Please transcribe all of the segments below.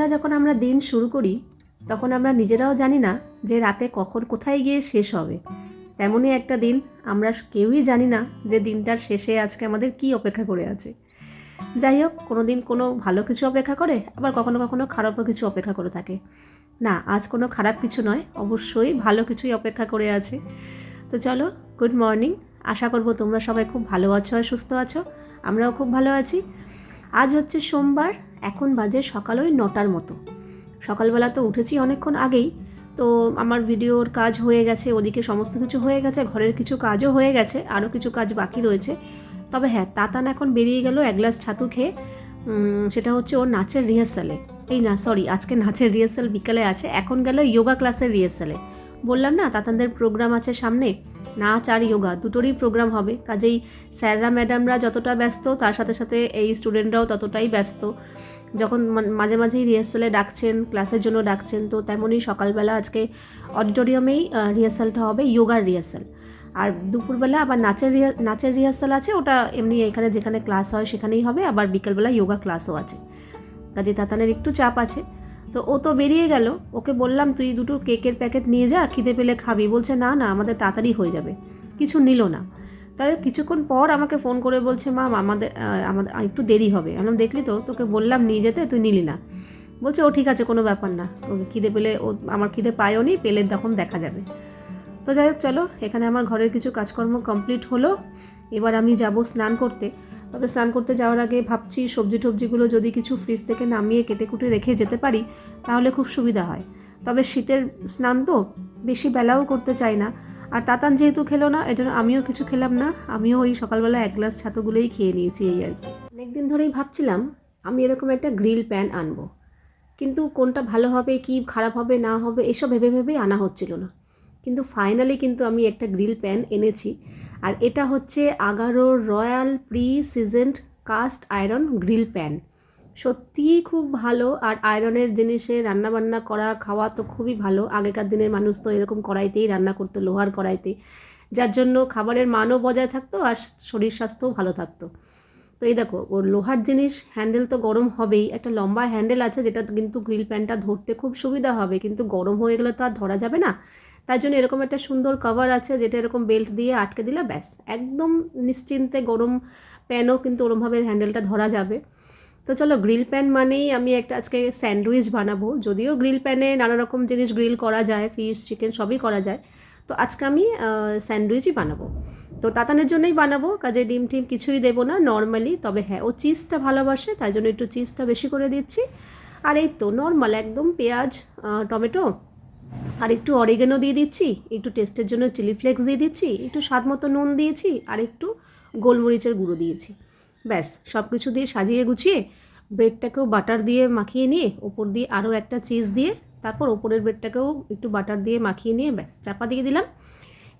সকালবেলা যখন আমরা দিন শুরু করি, তখন আমরা নিজেরাও জানি না যে রাতে কখন কোথায় গিয়ে শেষ হবে। তেমনই একটা দিন আমরা কেউই জানি না যে দিনটার শেষে আজকে আমাদের কি অপেক্ষা করে আছে। যাই হোক কোনো দিন কোনো ভালো কিছু অপেক্ষা করে, আবার কখনো কখনো খারাপও কিছু অপেক্ষা করে থাকে। না, আজ কোনো খারাপ কিছু নয়, অবশ্যই ভালো কিছুই অপেক্ষা করে আছে। তো চলো গুড মর্নিং আশা করব তোমরা সবাই খুব ভালো আছো আর সুস্থ আছো। আমরাও খুব ভালো আছি। আজ হচ্ছে সোমবার এখন বাজে সকাল ওই নটার মতো। সকালবেলা তো উঠেছি অনেকক্ষণ আগেই, তো আমার ভিডিওর কাজ হয়ে গেছে, ওদিকে সমস্ত কিছু হয়ে গেছে, ঘরের কিছু কাজও হয়ে গেছে, আরও কিছু কাজ বাকি রয়েছে। তবে হ্যাঁ তাতান এখন বেরিয়ে গেল এক গ্লাস ছাতু খেয়ে সেটা হচ্ছে ওর নাচের রিহার্সালে। এই না, সরি, আজকে নাচের রিহার্সাল বিকালে আছে, এখন গেল যোগা ক্লাসের রিহার্সালে। বললাম না, তাতানদের প্রোগ্রাম আছে সামনে নাচ আর যোগা দুটোরই প্রোগ্রাম হবে। কাজেই স্যাররা ম্যাডামরা যতটা ব্যস্ত, তার সাথে সাথে এই স্টুডেন্টরাও ততটাই ব্যস্ত। যখন মাঝে মাঝেই রিহার্সালে ডাকছেন ক্লাসের জন্য ডাকছেন, তো তেমনই সকালবেলা আজকে অডিটোরিয়ামেই রিহার্সালটা হবে যোগার রিহার্সাল আর দুপুরবেলা আবার নাচের রিহা, নাচের রিহার্সাল আছে, ওটা এমনি এখানে যেখানে ক্লাস হয় সেখানেই হবে, আবার বিকেলবেলা যোগা ক্লাসও আছে। কাজে তাতানের একটু চাপ আছে। তো ও তো বেরিয়ে গেল। ওকে বললাম, তুই দুটো কেকের প্যাকেট নিয়ে যা, খিদে পেলে খাবি। বলছে, না না, আমাদের তাড়াতাড়ি হয়ে যাবে। কিছু নিল না। তবে কিছুক্ষণ পর আমাকে ফোন করে বলছে, মা, আমাদের আমাদের একটু দেরি হবে। আমি দেখলি তো? তোকে বললাম, নিয়ে যেতে, তুই নিলি না। বলছে, ও, ঠিক আছে, কোনো ব্যাপার না। ওকে খিদে পেলে, ও, আমার খিদে পায়ও নি, পেলে তখন দেখা যাবে। তো যাই হোক, চলো, এখানে আমার ঘরের কিছু কাজকর্ম কমপ্লিট হলো। এবার আমি যাব স্নান করতে। তবে স্নান করতে যাওয়ার আগে ভাবছি সবজি টবজিগুলো যদি কিছু ফ্রিজ থেকে নামিয়ে কেটে কুটে রেখে যেতে পারি, তাহলে খুব সুবিধা হয়। তবে শীতের স্নান তো বেশি বেলাও করতে চাই না। আর তাতান যেহেতু খেলো না, এজন্য আমিও কিছু খেলাম না। আমিও ওই সকালবেলা এক গ্লাস ছাতুগুলোই খেয়ে নিয়েছি এই আর কি। অনেকদিন ধরেই ভাবছিলাম, আমি এরকম একটা গ্রিল প্যান আনব। কিন্তু কোনটা ভালো হবে, কি খারাপ হবে, না হবে, এসব ভেবে ভেবেই আনা হচ্ছিল না। কিন্তু ফাইনালি কিন্তু আমি একটা গ্রিল প্যান এনেছি। আর এটা হচ্ছে আগারোর royal preseasoned cast iron grill pan. সত্যিই খুব ভালো। আর আয়রনের জিনিসে রান্নাবান্না করা, খাওয়া তো খুবই ভালো। আগেকার দিনের মানুষ তো এরকম কড়াইতেই রান্না করতো, লোহার কড়াইতে। যার জন্য খাবারের মানও বজায় থাকতো আর শরীর স্বাস্থ্যও ভালো থাকতো। তো এই দেখো ওর লোহার জিনিস, হ্যান্ডেল তো গরম হবেই। একটা লম্বা হ্যান্ডেল আছে যেটা কিন্তু গ্রিল প্যানটা ধরতে খুব সুবিধা হবে। কিন্তু গরম হয়ে গেলে তো আর ধরা যাবে না। তার জন্য এরকম একটা সুন্দর কভার আছে যেটা এরকম বেল্ট দিয়ে আটকে দিলে ব্যাস। একদম নিশ্চিন্তে গরম প্যানও কিন্তু ওরমভাবে হ্যান্ডেলটা ধরা যাবে। তো চলো গ্রিল প্যান মানেই আমি একটা আজকে স্যান্ডউইচ বানাবো। যদিও গ্রিল প্যানে নানা রকম জিনিস গ্রিল করা যায় ফিশ চিকেন সবই করা যায়। তো আজকে আমি স্যান্ডউইচই বানাবো। তো তাতানের জন্যই বানাবো, কাজে ডিম টিম কিছুই দেবো না নর্মালি তবে হ্যাঁ ও চিজটা ভালোবাসে তাই জন্য একটু চিজটা বেশি করে দিচ্ছি। আর এই তো নর্মাল একদম পেঁয়াজ টমেটো আর একটু অরিগেনো দিয়ে দিচ্ছি, একটু টেস্টের জন্য চিলি ফ্লেক্স দিয়ে দিচ্ছি, একটু স্বাদ মতো নুন দিয়েছি, আর একটু গোলমরিচের গুঁড়ো দিয়েছি। ব্যাস সব কিছু দিয়ে সাজিয়ে গুছিয়ে ব্রেডটাকেও বাটার দিয়ে মাখিয়ে নিয়ে ওপর দিয়ে আরও একটা চিজ দিয়ে তারপর ওপরের ব্রেডটাকেও একটু বাটার দিয়ে মাখিয়ে নিয়ে ব্যাস, চাপা দিয়ে দিলাম।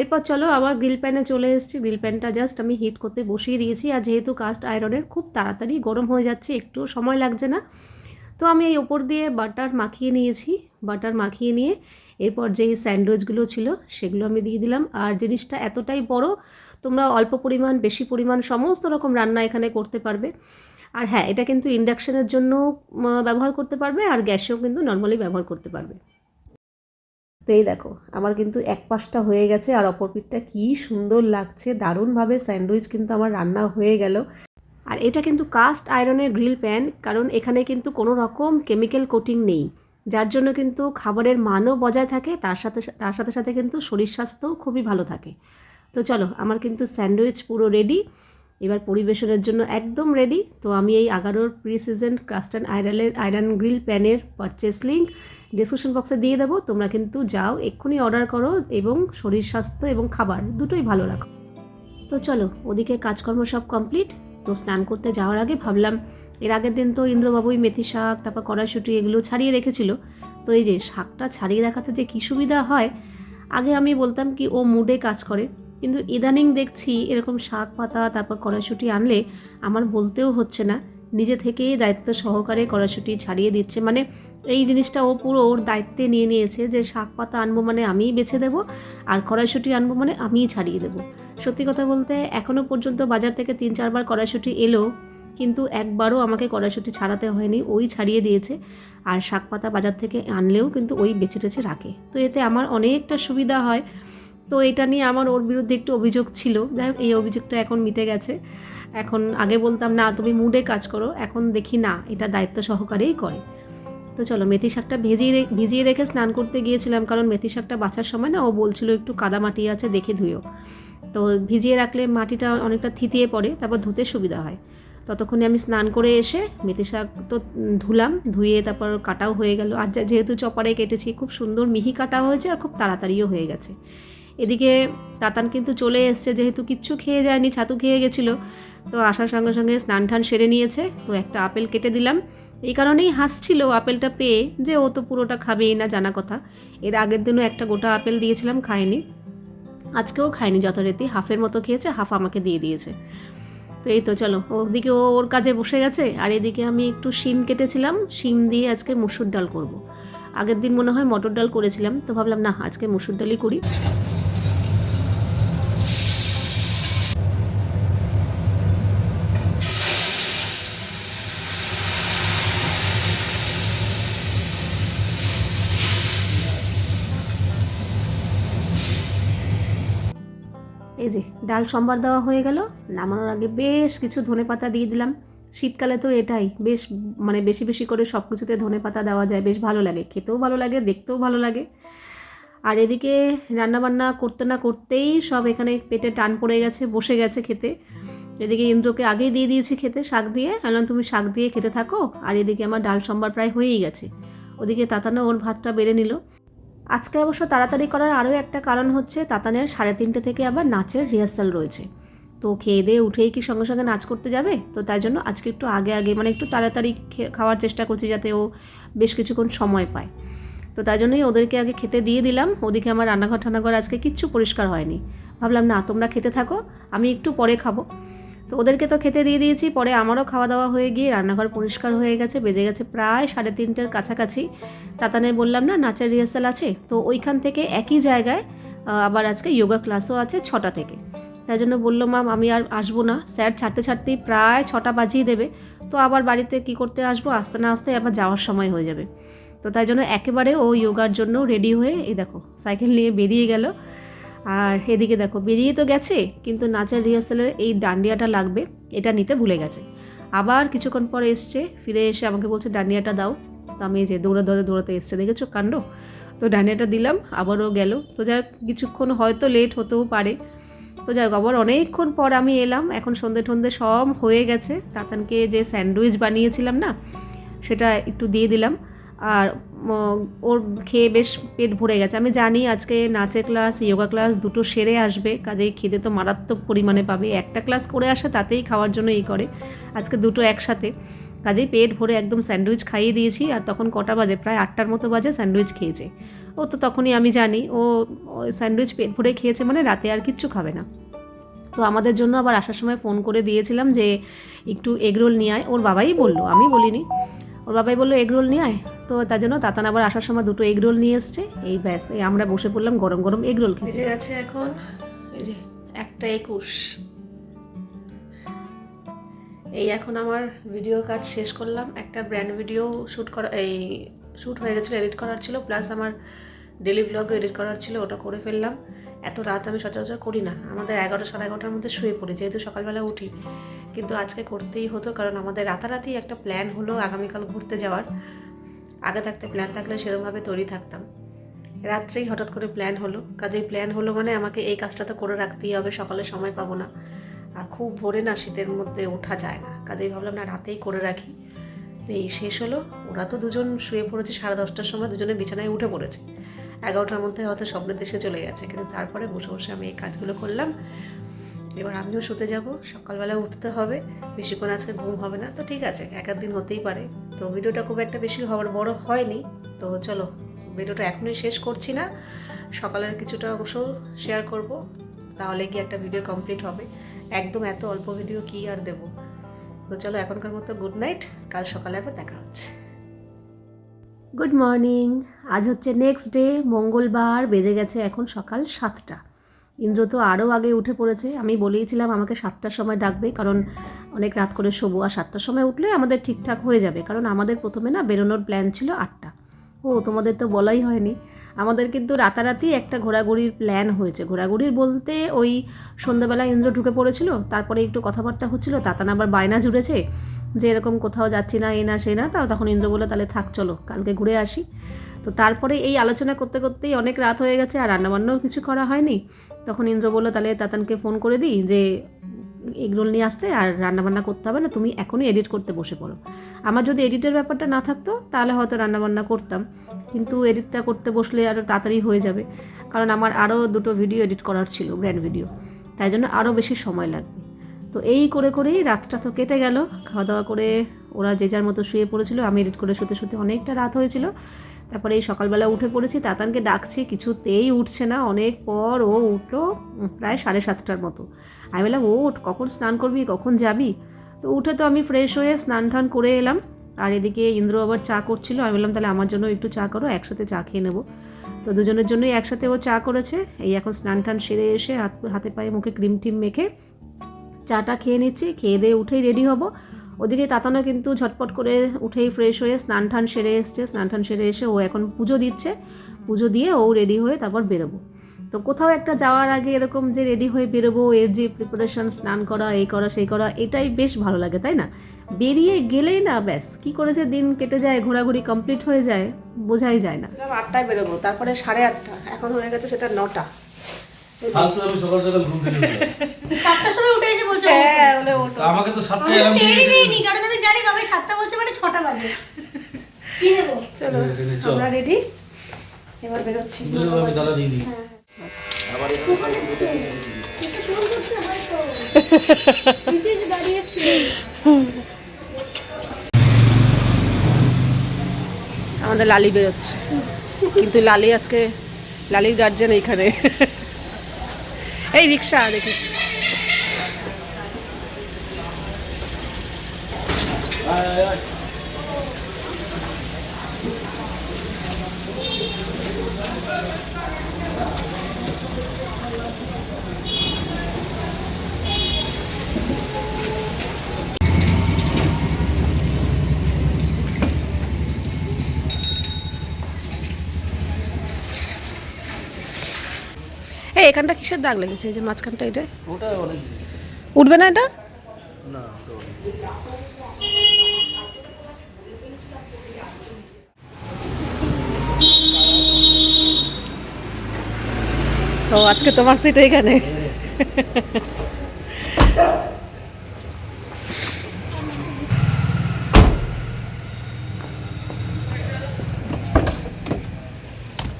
এরপর চলো আবার গ্রিল প্যানে চলে এসেছি। গ্রিল প্যানটা জাস্ট আমি হিট করতে বসিয়ে দিয়েছি, আর যেহেতু কাস্ট আয়রনের খুব তাড়াতাড়ি গরম হয়ে যাচ্ছে, একটু সময় লাগছে না, তো আমি এই ওপর দিয়ে বাটার মাখিয়ে নিয়েছি। বাটার মাখিয়ে নিয়ে এরপর যেই স্যান্ডউইচগুলো ছিল সেগুলো আমি দিয়ে দিলাম। আর জিনিসটা এতটাই বড়, তোমরা অল্প পরিমাণ, বেশি পরিমাণ, সমস্ত রকম রান্না এখানে করতে পারবে। আর হ্যাঁ এটা কিন্তু ইন্ডাকশানের জন্য ব্যবহার করতে পারবে আর গ্যাসেও কিন্তু নর্মালি ব্যবহার করতে পারবে। তো এই দেখো, আমার কিন্তু এক পাশটা হয়ে গেছে আর অপর পিঠটা কী সুন্দর লাগছে, দারুণভাবে স্যান্ডউইচ কিন্তু আমার রান্না হয়ে গেল। আর এটা কিন্তু কাস্ট আয়রনের গ্রিল প্যান, কারণ এখানে কিন্তু কোনো রকম কেমিক্যাল কোটিং নেই। যার জন্য কিন্তু খাবারের মানও বজায় থাকে, তার সাথে তার সাথে সাথে কিন্তু শরীর স্বাস্থ্যও খুবই ভালো থাকে। তো চলো, আমার কিন্তু স্যান্ডউইচ পুরো রেডি। এবার পরিবেশনের জন্য একদম রেডি। তো আমি এই আগারোর preseasoned cast and iron grill প্যানের পারচেস লিঙ্ক ডিসক্রিপশন বক্সে দিয়ে দেবো। তোমরা কিন্তু যাও, এক্ষুনি অর্ডার করো এবং শরীর স্বাস্থ্য এবং খাবার দুটোই ভালো রাখো। তো চলো, ওদিকে কাজকর্ম সব কমপ্লিট তো স্নান করতে যাওয়ার আগে ভাবলাম এর আগের দিন তো ইন্দ্রবাবুই মেথি শাক, তারপর কড়াইশুটি এগুলো ছাড়িয়ে রেখেছিল। তো এই যে শাকটা ছাড়িয়ে রাখাতে যে কী সুবিধা হয়, আগে আমি বলতাম কি ও মুডে কাজ করে। কিন্তু ইদানিং দেখছি এরকম শাক পাতা, তারপর কড়াইশুটি আনলে আমার বলতেও হচ্ছে না। নিজে থেকেই দায়িত্ব সহকারে কড়াইশুটি ছাড়িয়ে দিচ্ছে। মানে এই জিনিসটা ও পুরো ওর দায়িত্বে নিয়ে নিয়েছে যে শাক পাতা আনব মানে আমিই বেছে দেবো, আর কড়াইশুটি আনব মানে আমিই ছাড়িয়ে দেবো। সত্যি কথা বলতে এখনও পর্যন্ত বাজার থেকে তিন, চারবার কড়াইশুটি এলো। কিন্তু একবারও আমাকে কড়াইশুঁটি ছাড়াতে হয়নি, ওই ছাড়িয়ে দিয়েছে। আর শাক পাতা বাজার থেকে আনলেও কিন্তু ওই বেছে টেছে রাখে। তো এতে আমার অনেকটা সুবিধা হয়। তো এটা নিয়ে আমার ওর বিরুদ্ধে একটু অভিযোগ ছিল। যাই হোক, এই অভিযোগটা এখন মিটে গেছে। এখন আগে বলতাম, না, তুমি মুডে কাজ করো। এখন দেখি না, এটা দায়িত্ব সহকারেই করে। তো চলো, মেথি শাকটা ভেজিয়ে ভিজিয়ে রেখে স্নান করতে গিয়েছিলাম। কারণ মেথি শাকটা বাছার সময় না, ও বলছিল একটু কাদা মাটি আছে, দেখে ধুয়ো। তো ভিজিয়ে রাখলে মাটিটা অনেকটা থিতিয়ে পড়ে, তারপর ধুতে সুবিধা হয়। ততক্ষণে আমি স্নান করে এসে মেথি শাক তো ধুলাম, ধুয়ে তারপর কাটাও হয়ে গেল। আর যেহেতু চপারে কেটেছি, খুব সুন্দর মিহি কাটা হয়েছে আর খুব তাড়াতাড়িও হয়ে গেছে। এদিকে তাতান কিন্তু চলে এসছে, যেহেতু কিচ্ছু খেয়ে যায়নি, ছাতু খেয়ে গেছিল, তো আসার সঙ্গে সঙ্গে স্নান টান সেরে নিয়েছে, তো একটা আপেল কেটে দিলাম। এই কারণেই হাসছিল আপেলটা পেয়ে যে ও তো পুরোটা খাবেই না, জানা কথা। এর আগের দিনও একটা গোটা আপেল দিয়েছিলাম, খায়নি। আজকেও খায়নি, যথারীতি হাফের মতো খেয়েছে, হাফ আমাকে দিয়ে দিয়েছে। তো এই তো চলো, ওদিকে ও ওর কাজে বসে গেছে, আর এদিকে আমি একটু শিম কেটেছিলাম, শিম দিয়ে আজকে মুসুর ডাল করব। আগের দিন মনে হয় মটর ডাল করেছিলাম, তো ভাবলাম না, আজকে মুসুর ডালই করি ডাল সম্বার দেওয়া হয়ে গেল, নামানোর আগে বেশ কিছু ধনে পাতা দিয়ে দিলাম। শীতকালে তো এটাই, বেশ মানে বেশি বেশি করে সব কিছুতে ধনে পাতা দেওয়া যায়, বেশ ভালো লাগে, খেতেও ভালো লাগে, দেখতেও ভালো লাগে। আর এদিকে রান্নাবান্না করতে না করতেই সব এখানে পেটে টান পড়ে গেছে, বসে গেছে খেতে। এদিকে ইন্দ্রকে আগেই দিয়ে দিয়েছি খেতে, শাক দিয়ে। বললাম, তুমি শাক দিয়ে খেতে থাকো? আর এদিকে আমার ডাল সম্বার প্রায় হয়েই গেছে। ওদিকে তাতানো ওর ভাতটা বেড়ে নিল। আজকে অবশ্য তাড়াতাড়ি করার আরও একটা কারণ হচ্ছে তাতানের সাড়ে তিনটে থেকে আবার নাচের রিহার্সাল রয়েছে। তো খেয়ে দিয়ে উঠেই কি সঙ্গে সঙ্গে নাচ করতে যাবে? তো তাই জন্য আজকে একটু আগে আগে মানে একটু তাড়াতাড়ি খাওয়ার চেষ্টা করছি যাতে ও বেশ কিছুক্ষণ সময় পায়। তো তাই জন্যই ওদেরকে আগে খেতে দিয়ে দিলাম। ওদিকে আমার রান্নাঘর টান্নাঘর আজকে কিচ্ছু পরিষ্কার হয়নি। ভাবলাম, না, তোমরা খেতে থাকো, আমি একটু পরে খাব। তো ওদেরকে তো খেতে দিয়ে দিয়েছি, পরে আমারও খাওয়া দাওয়া হয়ে গিয়ে রান্নাঘর পরিষ্কার হয়ে গেছে, বেজে গেছে প্রায় সাড়ে তিনটের কাছাকাছি। তাতানের বললাম, না, নাচের রিহার্সাল আছে। তো ওইখান থেকে একই জায়গায় আবার আজকে যোগা ক্লাসও আছে ছটা থেকে। তাই জন্য বলল মাম আমি আর আসব না। স্যার ছাড়তে ছাড়তেই প্রায় ছটা বাজিয়ে দেবে। তো আবার বাড়িতে কি করতে আসব? আসতে না আসতে আবার যাওয়ার সময় হয়ে যাবে। তো তাই জন্য একেবারে ও যোগার জন্য রেডি হয়ে, এই দেখো, সাইকেল নিয়ে বেরিয়ে গেল। আর এদিকে দেখো, বেরিয়ে তো গেছে, কিন্তু নাচের রিহার্সালের এই ডান্ডিয়াটা লাগবে, এটা নিতে ভুলে গেছে। আবার কিছুক্ষণ পর এসছে, ফিরে এসে আমাকে বলছে, ডান্ডিয়াটা দাও। তো আমি যে দৌড়ে দৌড়ে দৌড়াতে এসছে, দেখেছ কাণ্ড? তো ডান্ডিয়াটা দিলাম, আবারও গেল। তো যাই কিছুক্ষণ হয়তো লেট হতেও পারে। তো যাই হোক, আবার অনেকক্ষণ পর আমি এলাম, এখন সন্ধে টন্ধে সব হয়ে গেছে। তাতানকে যে স্যান্ডউইচ বানিয়েছিলাম না, সেটা একটু দিয়ে দিলাম। আর ওর খেয়ে বেশ পেট ভরে গেছে। আমি জানি আজকে নাচের ক্লাস যোগা ক্লাস দুটো সেরে আসবে, কাজেই খিদে তো মারাত্মক পরিমাণে পাবে। একটা ক্লাস করে আসে তাতেই খাওয়ার জন্য এই করে। আজকে দুটো একসাথে। কাজেই পেট ভরে একদম স্যান্ডউইচ খাইয়ে দিয়েছি, আর তখন কটা বাজে? প্রায় আটটার মতো বাজে স্যান্ডউইচ খেয়েছে। ও তো তখনই আমি জানি, ও স্যান্ডউইচ পেট ভরে খেয়েছে মানে রাতে আর কিচ্ছু খাবে না। তো আমাদের জন্য আবার আসার সময় ফোন করে দিয়েছিলাম যে, একটু এগরোল নিয়ে আয়। ওর বাবাই বলল, আমি বলিনি। ওর বাবাই বলল এগরোল নিয়ে আয়? তো তার জন্য তাতান আবার আসার সময় দুটো এগরোল নিয়ে এসছে। এই ব্যাস, এই আমরা বসে পড়লাম গরম গরম এগরোল খেতে। বেজে গেছে এখন এই যে একটা একুশ। এই এখন আমার ভিডিও কাজ শেষ করলাম। একটা ব্র্যান্ড ভিডিও শ্যুট করা, এই শ্যুট হয়ে গেছিল এডিট করার ছিল প্লাস আমার ডেলি ব্লগ এডিট করার ছিল, ওটা করে ফেললাম। এত রাত আমি সচরাচর করি না। আমাদের এগারোটা, সাড়ে এগারোটার মধ্যে শুয়ে পড়ি, যেহেতু সকালবেলা উঠি। কিন্তু আজকে করতেই হতো, কারণ আমাদের রাতারাতি একটা প্ল্যান হলো আগামীকাল ঘুরতে যাওয়ার। আগে থাকতে প্ল্যান থাকলে সেরকমভাবে তৈরি থাকতাম। রাত্রেই হঠাৎ করে প্ল্যান হলো। কাজেই প্ল্যান হলো মানে আমাকে এই কাজটা তো করে রাখতেই হবে, সকালে সময় পাবো না। আর খুব ভোরে না শীতের মধ্যে ওঠা যায় না। কাজেই ভাবলাম না রাতেই করে রাখি। তো এই শেষ হলো। ওরা তো দুজন শুয়ে পড়েছে সাড়ে দশটার সময়, দুজনে বিছানায় উঠে পড়েছে। এগারোটার মধ্যে হয়তো স্বপ্নের দেশে চলে গেছে, কিন্তু তারপরে বসে বসে আমি এই কাজগুলো করলাম। এবার আমিও শুতে যাব। সকালবেলা উঠতে হবে। বেশিক্ষণ আজকে ঘুম হবে না। তো ঠিক আছে, এক দিন হতেই পারে। তো ভিডিওটা খুব একটা বেশি হওয়ার বড় হয়নি। তো চলো, ভিডিওটা এখনই শেষ করছি না। সকালের কিছুটা অংশ শেয়ার করব। তাহলে কি একটা ভিডিও কমপ্লিট হবে। একদম এত অল্প ভিডিও কি আর দেব? তো চলো, এখনকার মতো গুড নাইট কাল সকালে আবার দেখা হচ্ছে। গুড মর্নিং আজ হচ্ছে নেক্সট ডে মঙ্গলবার, বেজে গেছে এখন সকাল সাতটা। ইন্দ্র তো আরও আগে উঠে পড়েছে। আমি বলেইছিলাম আমাকে সাতটার সময় ডাকবে, কারণ অনেক রাত করে শোবো। আর সাতটার সময় উঠলে আমাদের ঠিকঠাক হয়ে যাবে, কারণ আমাদের প্রথমে না বেরোনোর প্ল্যান ছিল আটটা। ও, তোমাদের তো বলাই হয়নি। আমাদের কিন্তু রাতারাতি একটা ঘোরাঘুরির প্ল্যান হয়েছে। ঘোরাঘুরির বলতে ওই সন্ধ্যাবেলা ইন্দ্র ঢুকে পড়েছিল, তারপরে একটু কথাবার্তা হচ্ছিল, তাতান আবার বায়না জুড়েছে যে এরকম কোথাও যাচ্ছি না, এ না, সে না তাও তখন ইন্দ্র বলে তাহলে থাক, চলো, কালকে ঘুরে আসি। তো তারপরে এই আলোচনা করতে করতেই অনেক রাত হয়ে গেছে, আর রান্নাবান্নাও কিছু করা হয়নি। তখন ইন্দ্র বলল, তাহলে তাতানকে ফোন করে দিই যে, এগরোল নিয়ে আসতে আর রান্নাবান্না করতে হবে না, তুমি এখনই এডিট করতে বসে পড়ো। আমার যদি এডিটের ব্যাপারটা না থাকতো, তাহলে হয়তো রান্নাবান্না করতাম। কিন্তু এডিটটা করতে বসলে আরও তাড়াতাড়ি হয়ে যাবে, কারণ আমার আরও দুটো ভিডিও এডিট করার ছিল ব্র্যান্ড ভিডিও তাই জন্য আরও বেশি সময় লাগবে। তো এই করে করেই রাতটা তো কেটে গেল। খাওয়া দাওয়া করে ওরা যে যার মতো শুয়ে পড়েছিল, আমি এডিট করে শুতে শুতে অনেকটা রাত হয়েছিল। তারপরে এই সকালবেলা উঠে পড়েছি, তাতানকে ডাকছি, কিছুতেই উঠছে না। অনেক পর ও উঠল প্রায় সাড়ে সাতটার মতো। আমি বললাম ও ওঠ, কখন স্নান করবি, কখন যাবি? তো উঠে তো আমি ফ্রেশ হয়ে স্নান টান করে এলাম। আর এদিকে ইন্দ্র আবার চা করছিল। আমি বললাম, তাহলে আমার জন্য একটু চা করো, একসাথে চা খেয়ে নেব। তো দুজনের জন্যই একসাথে ও চা করেছে। এই এখন স্নান টান সেরে এসে হাত, হাতে পায়ে মুখে ক্রিম টিম মেখে চাটা খেয়ে নিচ্ছি। খেয়ে দিয়ে উঠেই রেডি হব। ওদিকে তাতানো কিন্তু ঝটপট করে উঠেই ফ্রেশ হয়ে স্নান টান সেরে এসছে স্নান টান সেরে এসে ও এখন পুজো দিচ্ছে। পুজো দিয়ে ও রেডি হয়ে তারপর বেরোবো। তো কোথাও একটা যাওয়ার আগে এরকম যে রেডি হয়ে বেরোবো এর যে প্রিপারেশন স্নান করা এই করা সেই করা এটাই বেশ ভালো লাগে তাই না? বেরিয়ে গেলেই না ব্যাস কি করে যে দিন কেটে যায় ঘোরাঘুরি কমপ্লিট হয়ে যায় বোঝাই যায় না। আটটায় বেরোবো তারপরে সাড়ে আটটা এখন হয়ে গেছে সেটা নটা। ফালতু আমি সকাল সকাল ঘুম থেকে সাতটার সময় উঠে এসে বলছো? হ্যাঁ আমাকে তো অ্যালার্ম দিয়ে টেরই দিইনি কারণ আমি জানি কবে সাতটা বলছে মানে ছটা বাজে। কি দেবো? চলো আমরা রেডি এবার বেরোচ্ছি। দিলে আমি তালা দিয়ে দিই। দাঁড়িয়েছি আমাদের লালি বেরোচ্ছে। কিন্তু লালি আজকে লালির গার্জেন এইখানে। এই রিক্সা দেখিস। এই এখানটা কিসের দাগ লেগেছে? এই যে মাঝখানটা এটা? ওটা উঠবে না এটা? না তো আজকে তোমার সিট এইখানে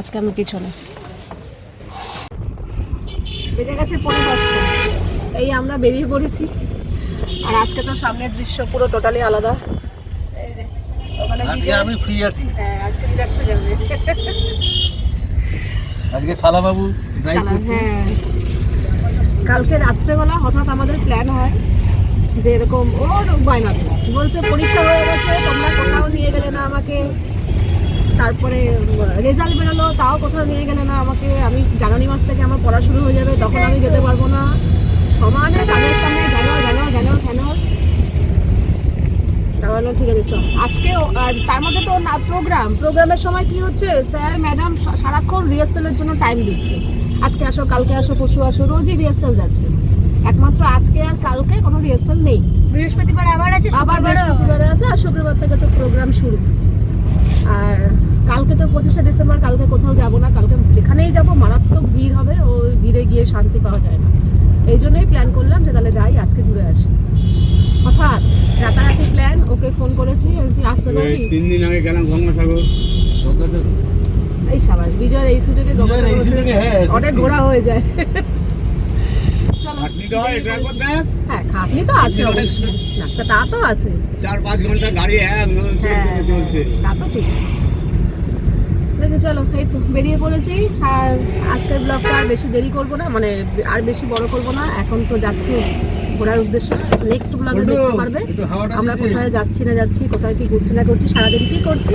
আজকে আমি পিছনে। বেজে গেছে পনেরো দশটা। এই আমরা বেরিয়ে পড়েছি। আর আজকে তো সামনের দৃশ্য পুরো টোটালি আলাদা। এই যে ওখানে আমি ফ্রি আছি। হ্যাঁ আজকে রিল্যাক্সে যাবে। আজকে সালাবাবু হ্যাঁ। কালকে রাত্রেবেলা হঠাৎ আমাদের প্ল্যান হয় যে এরকম ওর বায়না বলছে পরীক্ষা হয়ে গেছে তোমরা কোথাও নিয়ে গেলে না আমাকে। তারপরে রেজাল্ট বেরোলো তাও কোথাও নিয়ে গেলে না আমাকে। আমি জানুয়ারি মাস থেকে আমার পড়া শুরু হয়ে যাবে তখন আমি যেতে পারব না। সমানে কানের সামনে ঘ্যানো ঘ্যানো ঘ্যানো ঘ্যানো বললাম, ঠিক আছে চল। আজকে আর তার মধ্যে তো না প্রোগ্রাম প্রোগ্রামের সময় কি হচ্ছে? স্যার ম্যাডাম সারাক্ষণ রিহার্সালের জন্য টাইম দিচ্ছে। আজকে আসো কালকে আসো পরশু আসো রোজই রিহার্সাল যাচ্ছে। একমাত্র আজকে আর কালকে কোনো রিহার্সাল নেই। বৃহস্পতিবার আবার আছে আবার বৃহস্পতিবারে আছে আর শুক্রবার থেকে তো প্রোগ্রাম শুরু। আর কালকে তো পঁচিশে ডিসেম্বর কালকে কোথাও যাব না কালকে যেখানেই যাব মারাত্মক ভিড় হবে ওই ভিড়ে গিয়ে শান্তি পাওয়া যায় না। এই জন্যই প্ল্যান করলাম যে তাহলে যাই আজকে ঘুরে আসি। হঠাৎ রাতারাতি প্ল্যান ওকে ফোন করেছি তুই আসতে পারবি তিন দিন আগে গেলাম গঙ্গাসাগর? এই সাবাস বিজয়ের এই সুযোগে হ্যাঁ, অনেক ঘোরা হয়ে যায়। হয় হ্যাঁ খাটনি তো আছে অবশ্যই তা- তা তো আছে। চার পাঁচ ঘণ্টা গাড়ি হ্যাঁ চলছে চলছে। তা তো ঠিক। চলো এই তো বেরিয়ে পড়েছি। আর আজকের ব্লগটা আর বেশি দেরি করব না মানে আর বেশি বড় করব না। এখন তো যাচ্ছি ঘোরার উদ্দেশ্যে। নেক্সট ব্লগে দেখতে পারবে। আমরা কোথায় যাচ্ছি না যাচ্ছি কোথায় কি করছি না করছি সারাদিন কি করছি?